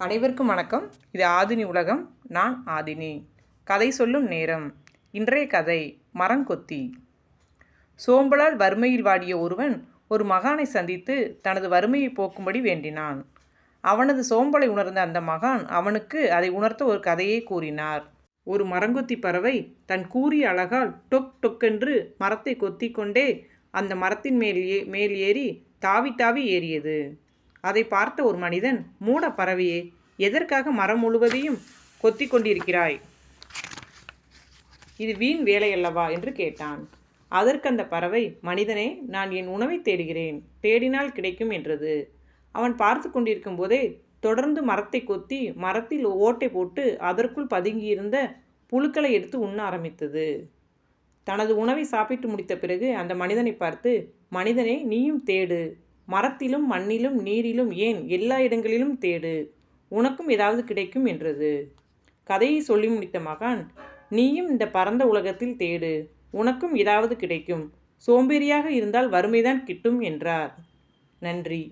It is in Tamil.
அனைவருக்கும் வணக்கம். இது ஆதினி உலகம் நான் ஆதினி. கதை சொல்லும் நேரம். இன்றைய கதை மரங்கொத்தி சோம்பலால் வறுமையில் வாடிய ஒருவன் ஒரு மகானை சந்தித்து தனது வறுமையை போக்கும்படி வேண்டினான். அவனது சோம்பலை உணர்ந்த அந்த மகான் அவனுக்கு அதை உணர்த்த ஒரு கதையை கூறினார். ஒரு மரங்கொத்தி பறவை தன் கூறிய அழகால் டொக் டொக்கென்று மரத்தை கொத்தி கொண்டே அந்த மரத்தின் மேல் ஏ மேல் ஏறி தாவி தாவி ஏறியது. அதை பார்த்த ஒரு மனிதன் மூட பறவையே எதற்காக மரம் முழுவதையும் கொத்தி கொண்டிருக்கிறாய்? இது வீண் வேலை அல்லவா? என்று கேட்டான். அதற்கு அந்த பறவை மனிதனே நான் என் உணவை தேடுகிறேன். தேடினால் கிடைக்கும் என்றது. அவன் பார்த்து கொண்டிருக்கும் போதே தொடர்ந்து மரத்தை கொத்தி மரத்தில் ஓட்டை போட்டு அதற்குள் பதுங்கியிருந்த புழுக்களை எடுத்து உண்ண ஆரம்பித்தது. தனது உணவை சாப்பிட்டு முடித்த பிறகு அந்த மனிதனை பார்த்து மனிதனே நீயும் தேடு. மரத்திலும் மண்ணிலும் நீரிலும் ஏன் எல்லா இடங்களிலும் தேடு? உனக்கும் ஏதாவது கிடைக்கும் என்றது. கதையை சொல்லி முடித்த மகான் நீயும் இந்த பரந்த உலகத்தில் தேடு. உனக்கும் ஏதாவது கிடைக்கும். சோம்பேறியாக இருந்தால் வறுமைதான் கிட்டும் என்றார். நன்றி.